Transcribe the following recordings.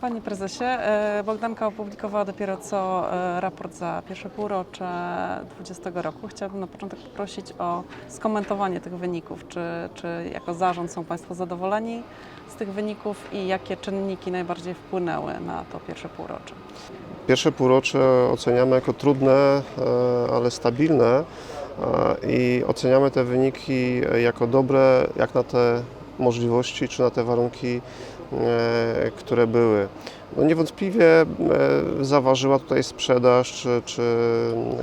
Panie prezesie, e, Bogdanka opublikowała dopiero co e, raport za pierwsze półrocze 2020 roku. Chciałabym na początek poprosić o skomentowanie tych wyników. Czy, czy jako zarząd są Państwo zadowoleni z tych wyników i jakie czynniki najbardziej wpłynęły na to pierwsze półrocze? Pierwsze półrocze oceniamy jako trudne, e, ale stabilne i oceniamy te wyniki jako dobre, jak na te możliwości czy na te warunki, e, które były. No niewątpliwie e, zaważyła tutaj sprzedaż czy, czy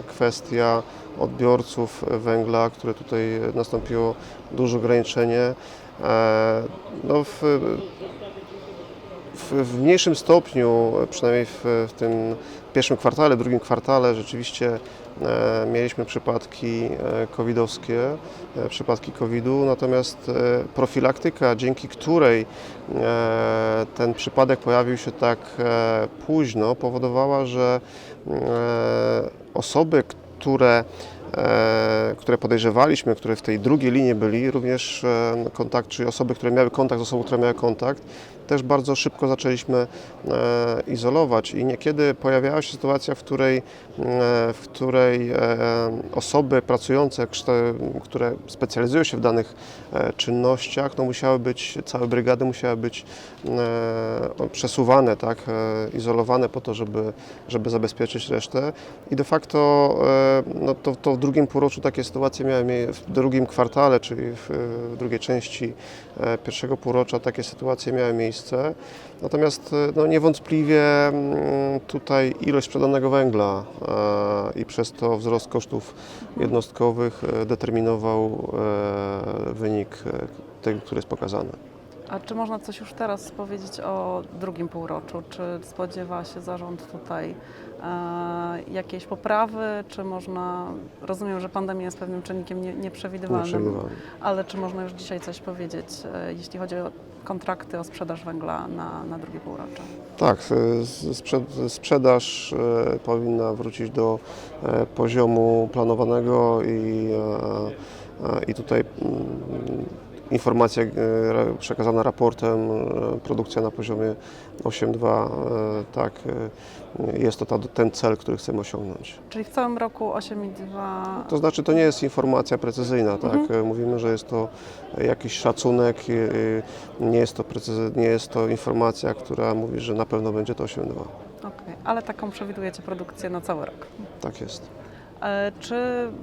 kwestia odbiorców węgla, które tutaj nastąpiło duże ograniczenie. E, No w, w, mniejszym stopniu, przynajmniej w, tym pierwszym kwartale, drugim kwartale, rzeczywiście e, mieliśmy przypadki e, covidowskie, e, przypadki covidu, natomiast e, profilaktyka, dzięki której e, ten przypadek pojawił się tak e, późno, powodowała, że e, osoby, które e, które podejrzewaliśmy, które w tej drugiej linii byli, również e, kontakt, czyli osoby, które miały kontakt z osobą, która miała kontakt, też bardzo szybko zaczęliśmy e, izolować. I niekiedy pojawiała się sytuacja, w której, e, w której e, osoby pracujące, które specjalizują się w danych e, czynnościach, no musiały być, całe brygady musiały być e, przesuwane, tak, e, izolowane po to, żeby, żeby zabezpieczyć resztę. I de facto e, no to, to drugim półroczu takie sytuacje miały mie- w drugim kwartale, czyli w, drugiej części e, pierwszego półrocza takie sytuacje miały miejsce. Natomiast e, no, niewątpliwie mm, tutaj ilość sprzedanego węgla e, i przez to wzrost kosztów jednostkowych determinował wynik tego, który jest pokazany. A czy można coś już teraz powiedzieć o drugim półroczu? Czy spodziewa się zarząd tutaj e, jakiejś poprawy? Czy można, rozumiem, że pandemia jest pewnym czynnikiem nie, nieprzewidywalnym, Nieprzewidywalny. ale czy można już dzisiaj coś powiedzieć, e, jeśli chodzi o kontrakty o sprzedaż węgla na, na drugie półrocze? Tak, e, sprzed, sprzedaż e, powinna wrócić do e, poziomu planowanego i, e, e, i tutaj mm, informacja e, przekazana raportem, e, produkcja na poziomie 8.2, e, tak, jest to ta, ten cel, który chcemy osiągnąć. Czyli w całym roku 8,2 To znaczy, to nie jest informacja precyzyjna, tak? Mhm. Mówimy, że jest to jakiś szacunek, nie jest to, precyzy, nie jest to informacja, która mówi, że na pewno będzie to 8.2. Okej, ale taką przewidujecie produkcję na cały rok. Tak jest. E, Czy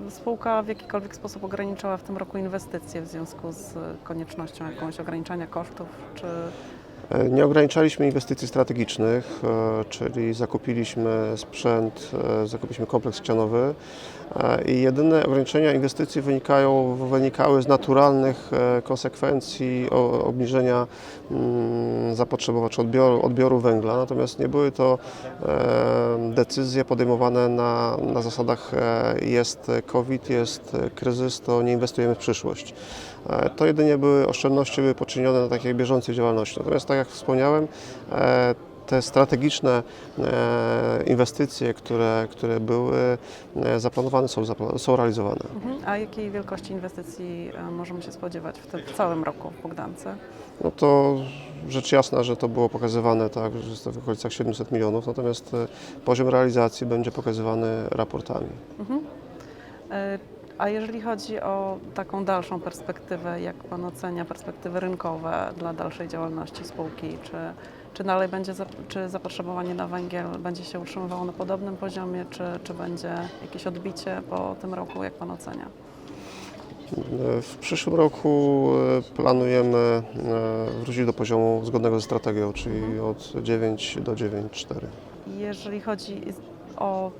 spółka w jakikolwiek sposób ograniczała w tym roku inwestycje w związku z koniecznością jakąś ograniczania kosztów? Czy Nie ograniczaliśmy inwestycji strategicznych, e, czyli zakupiliśmy sprzęt, e, zakupiliśmy kompleks ścianowy e, i jedyne ograniczenia inwestycji wynikają, wynikały z naturalnych e, konsekwencji obniżenia mm, zapotrzebowania czy odbioru, odbioru węgla, natomiast nie były to e, decyzje podejmowane na, na zasadach e, jest COVID, jest kryzys, to nie inwestujemy w przyszłość. E, To jedynie były oszczędności były poczynione na takiej bieżącej działalności. Natomiast tak jak wspomniałem, e, te strategiczne e, inwestycje, które, które były e, zaplanowane, są, są realizowane. Mhm. A jakiej wielkości inwestycji możemy się spodziewać w, tym, w całym roku w Bogdance? No to rzecz jasna, że to było pokazywane tak, że jest to w okolicach 700 milionów, natomiast poziom realizacji będzie pokazywany raportami. Mhm. A jeżeli chodzi o taką dalszą perspektywę, jak Pan ocenia perspektywy rynkowe dla dalszej działalności spółki? Czy, czy dalej będzie, czy zapotrzebowanie na węgiel będzie się utrzymywało na podobnym poziomie, czy, czy będzie jakieś odbicie po tym roku, jak Pan ocenia? W przyszłym roku e, planujemy e, wrócić do poziomu zgodnego ze strategią, czyli od 9 do 9,4. Jeżeli chodzi o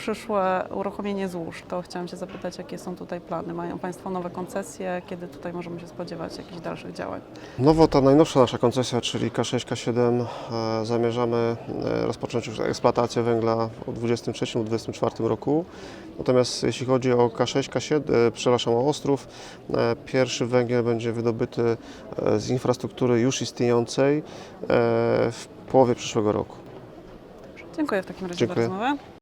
przyszłe uruchomienie złóż, to chciałam się zapytać, jakie są tutaj plany? Mają Państwo nowe koncesje? Kiedy tutaj możemy się spodziewać jakichś dalszych działań? Nowo ta najnowsza nasza koncesja, czyli K6, K7, e, zamierzamy e, rozpocząć już eksploatację węgla w 2023 lub 2024 roku. Natomiast jeśli chodzi o K6, K7, e, przepraszam, o Ostrów, pierwszy węgiel będzie wydobyty z infrastruktury już istniejącej w połowie przyszłego roku. Dziękuję w takim razie Dziękuję. za rozmowę.